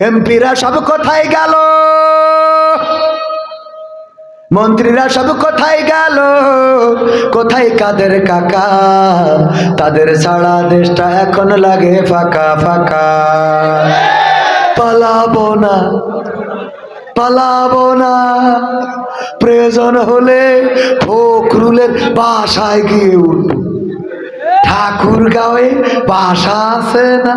এমপিরা সব কোথায় গেল? মন্ত্রীরা সব কোথায় গেল? কোথায় কাদের কাকা? তাদের ছাড়া দেশটা এখন লাগে ফাঁকা ফাঁকা। পালাবো না পালাবো না। প্রয়োজন হলে ফখরুলের বাসায় গিয়ে উঠব। ঠাকুর গাঁয়ে বাসা আছে না?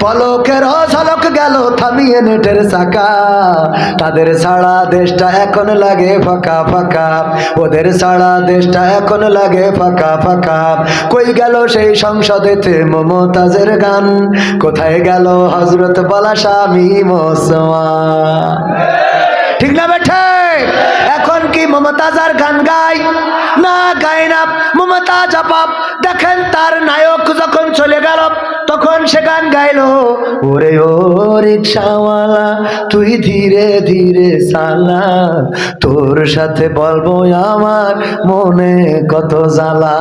পলকের ঝলক গেল, থামিয়ে নেটের চাকা। তাদের সারা দেশটা এখন লাগে ফাঁকা ফাঁকা। ওদের সারা দেশটা এখন লাগে ফাঁকা ফাঁকা। কই গেল সেই সংসদেতে মমতাজের গান? কোথায় গেল হজরত বলা স্বামী মোসমা ঠিক না বেঠে? এখন কি মমতাজার গান গাই না গাই না মমতাজ জবাব দেখেন তার নায়ক যখন চলে গেল, তখন সে গান গাইল, ওরে ও রিক্সাওয়ালা, তুই ধীরে ধীরে সালা তোর সাথে বলব আমার মনে কত জ্বালা।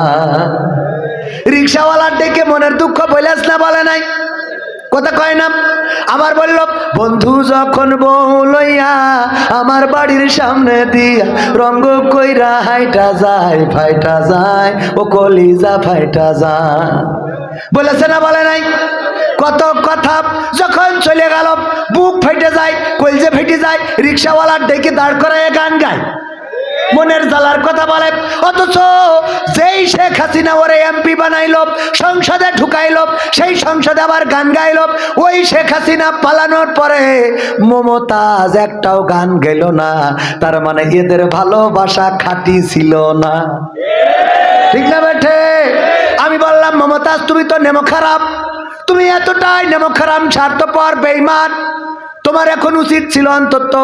রিক্সাওয়ালার ডেকে মনের দুঃখ বলেছ না, বলে নাই। কথা কয় না? আমার বলল, বন্ধু, যখন বউ লইয়া আমার বাড়ির সামনে দিয়া রঙ্গ কইরা হাইটা যায়, ফাইটা যায়, ও কলিজা ফাইটা যায়। বলেছে না, বলে নাই? কত কথা যখন চলে গেল, বুক ফেটে যায়, কলজে ফেটে যায়, রিক্সাওয়ালার ডেকে দাঁড় করায় গান গায়। মনের জ্বালার কথা বলে। অথচ যেই শেখ হাসিনা ওরে এমপি বানাইলো, সংসদে ঢুকাইলো, সেই সংসদে আবার গান গাইলো, ওই শেখ হাসিনা পালানোর পরে মমতাজ একটাও গান গেল না। তার মানে এদের ভালোবাসা খাঁটি ছিল না। ঠিক না বেঠে? আমি বললাম, মমতাজ, তুমি তো নেমো খারাপ। তুমি এতটাই নেমো খারাপ, স্বার্থপর বেইমান তোমার এখন উচিত ছিল অন্তত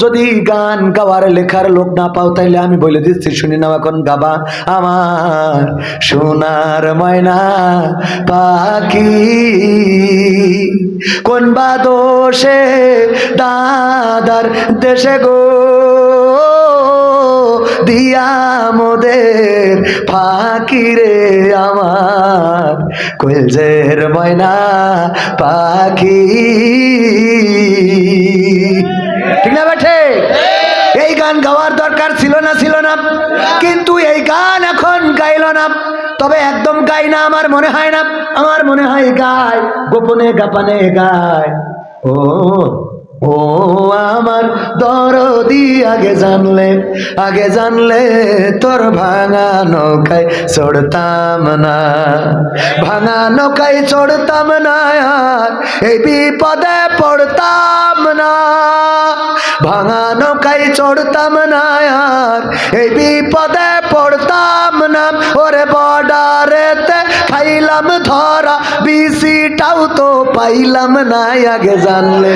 যদি গান গাওয়ার লেখার লোক না পাও, তাইলে আমি বলে দিচ্ছি, শুনি নাও এখন গাবা, আমার সোনার ময়না পাখি। কোন বা দোষে দাদার দেশে গো? দিয়া মোদের ফাকিরে আমার। কলজের ময়না পাখি। গাওয়ার দরকার ছিল না ছিল না। কিন্তু এই গান এখন গাইল না। তবে একদম গাই না, আমার মনে হয় না। আমার মনে হয় গায় গোপনে গাপানে গায় ও ও, আমার দরদি আগে জানলে আগে জানলে তোর ভাঙা নৌকায় চড়তাম না। ভাঙা নৌকায় চড়তাম না এই বিপদে পড়তাম না। ভাঙা নৌকায় চড়তাম না আর। এই বিপদে পড়তাম না। ওরে বর্ডারেতে খাইলাম ধরা, বিসিটাও তো পাইলাম না। আগে জানলে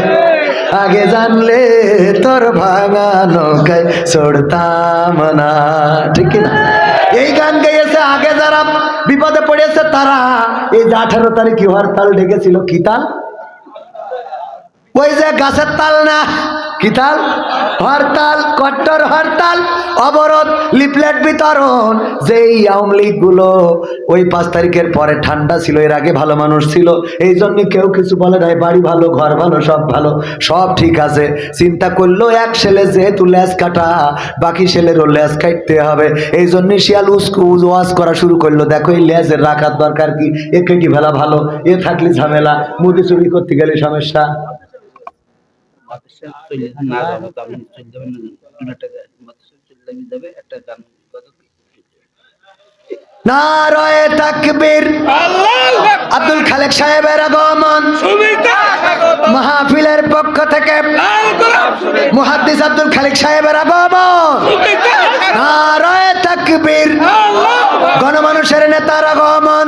আগে জানলে তোর ভাঙা নৌকায় চড়তাম না। ঠিক কি না এই গান গেয়েছে আগে যারা বিপদে পড়েছে তারা। এই যে আঠারো তারিখে হরতাল ডেকেছিল কি তাল? ওই যে গাছের তাল না? কি তাল? হরতাল, কট্টর হরতাল, অবরোধ, লিফলেট বিতরণ। যেই আওয়ামী লীগগুলো ওই পাঁচ তারিখের পরে ঠান্ডা ছিল, এর আগে ভালো মানুষ ছিল, এই জন্য কেউ কিছু বলে নাই, বাড়ি ভালো, ঘর ভালো, সব ভালো, সব ঠিক আছে। চিন্তা করল এক ছেলে যেহেতু ল্যাস কাটা, বাকি ছেলেরও ল্যাস কাটতে হবে। এই জন্য শিয়াল উস্কু ওয়াজ করা শুরু করল। দেখো, এই ল্যাসের রাখার দরকার কি? এ কেটি ভেলা ভালো, এ থাকলে ঝামেলা মুরগি চুরি করতে গেলে সমস্যা। মাদ্রাসা চলে না যাব তো আপনি চলে যাবেন না দুটা মাদ্রাসা চলে যাবে যাবে একটা গান বাজাবে। তাকবীর। আব্দুল খালেক সাহেবের আগমন। মাহফিলের পক্ষ থেকে মুহাদ্দিস আব্দুল খালেক সাহেবের আগমন। নারায়ে তাকবীর। গণমানুষের নেতার আগমন।